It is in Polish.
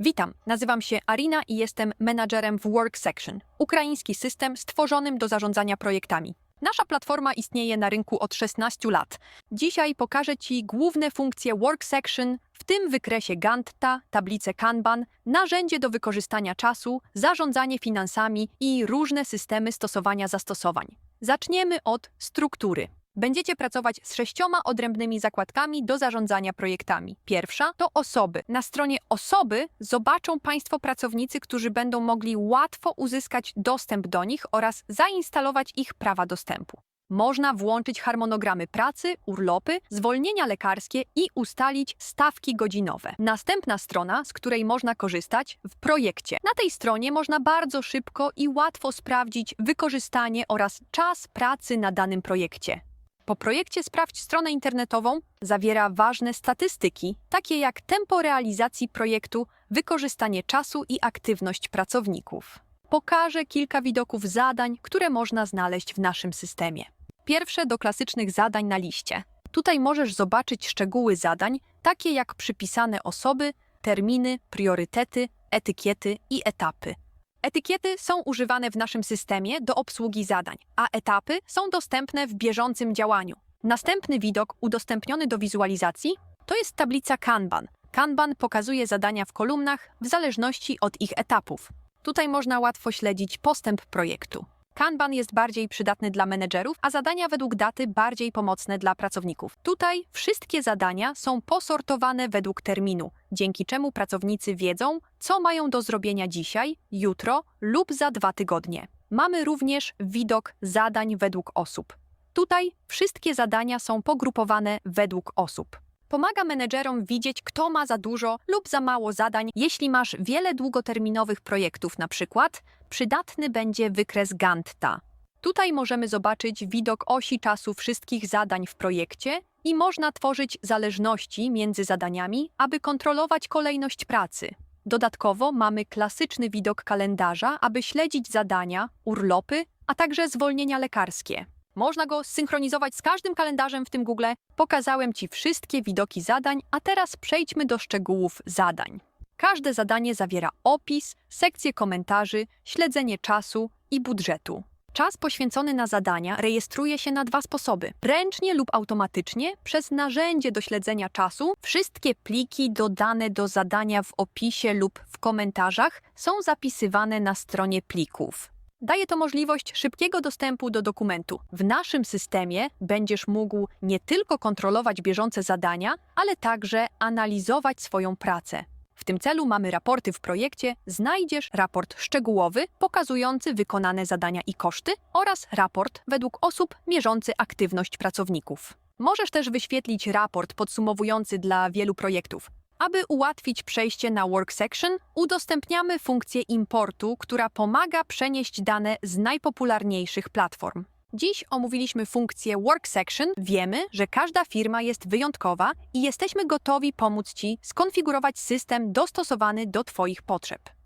Witam, nazywam się Arina i jestem menadżerem w Work Section, ukraiński system stworzonym do zarządzania projektami. Nasza platforma istnieje na rynku od 16 lat. Dzisiaj pokażę Ci główne funkcje Work Section, w tym wykresie Gantta, tablicę Kanban, narzędzie do wykorzystania czasu, zarządzanie finansami i różne systemy stosowania zastosowań. Zaczniemy od struktury. Będziecie pracować z sześcioma odrębnymi zakładkami do zarządzania projektami. Pierwsza to osoby. Na stronie osoby zobaczą Państwo pracownicy, którzy będą mogli łatwo uzyskać dostęp do nich oraz zainstalować ich prawa dostępu. Można włączyć harmonogramy pracy, urlopy, zwolnienia lekarskie i ustalić stawki godzinowe. Następna strona, z której można korzystać w projekcie. Na tej stronie można bardzo szybko i łatwo sprawdzić wykorzystanie oraz czas pracy na danym projekcie. Po projekcie Sprawdź stronę internetową zawiera ważne statystyki, takie jak tempo realizacji projektu, wykorzystanie czasu i aktywność pracowników. Pokażę kilka widoków zadań, które można znaleźć w naszym systemie. Pierwsze do klasycznych zadań na liście. Tutaj możesz zobaczyć szczegóły zadań, takie jak przypisane osoby, terminy, priorytety, etykiety i etapy. Etykiety są używane w naszym systemie do obsługi zadań, a etapy są dostępne w bieżącym działaniu. Następny widok udostępniony do wizualizacji to jest tablica Kanban. Kanban pokazuje zadania w kolumnach w zależności od ich etapów. Tutaj można łatwo śledzić postęp projektu. Kanban jest bardziej przydatny dla menedżerów, a zadania według daty bardziej pomocne dla pracowników. Tutaj wszystkie zadania są posortowane według terminu, dzięki czemu pracownicy wiedzą, co mają do zrobienia dzisiaj, jutro lub za dwa tygodnie. Mamy również widok zadań według osób. Tutaj wszystkie zadania są pogrupowane według osób. Pomaga menedżerom widzieć, kto ma za dużo lub za mało zadań. Jeśli masz wiele długoterminowych projektów, na przykład, przydatny będzie wykres Gantta. Tutaj możemy zobaczyć widok osi czasu wszystkich zadań w projekcie i można tworzyć zależności między zadaniami, aby kontrolować kolejność pracy. Dodatkowo mamy klasyczny widok kalendarza, aby śledzić zadania, urlopy, a także zwolnienia lekarskie. Można go synchronizować z każdym kalendarzem w tym Google. Pokazałem Ci wszystkie widoki zadań, a teraz przejdźmy do szczegółów zadań. Każde zadanie zawiera opis, sekcję komentarzy, śledzenie czasu i budżetu. Czas poświęcony na zadania rejestruje się na dwa sposoby: ręcznie lub automatycznie przez narzędzie do śledzenia czasu. Wszystkie pliki dodane do zadania w opisie lub w komentarzach są zapisywane na stronie plików. Daje to możliwość szybkiego dostępu do dokumentu. W naszym systemie będziesz mógł nie tylko kontrolować bieżące zadania, ale także analizować swoją pracę. W tym celu mamy raporty w projekcie. Znajdziesz raport szczegółowy pokazujący wykonane zadania i koszty oraz raport według osób mierzący aktywność pracowników. Możesz też wyświetlić raport podsumowujący dla wielu projektów. Aby ułatwić przejście na Work Section, udostępniamy funkcję importu, która pomaga przenieść dane z najpopularniejszych platform. Dziś omówiliśmy funkcję Work Section. Wiemy, że każda firma jest wyjątkowa i jesteśmy gotowi pomóc Ci skonfigurować system dostosowany do Twoich potrzeb.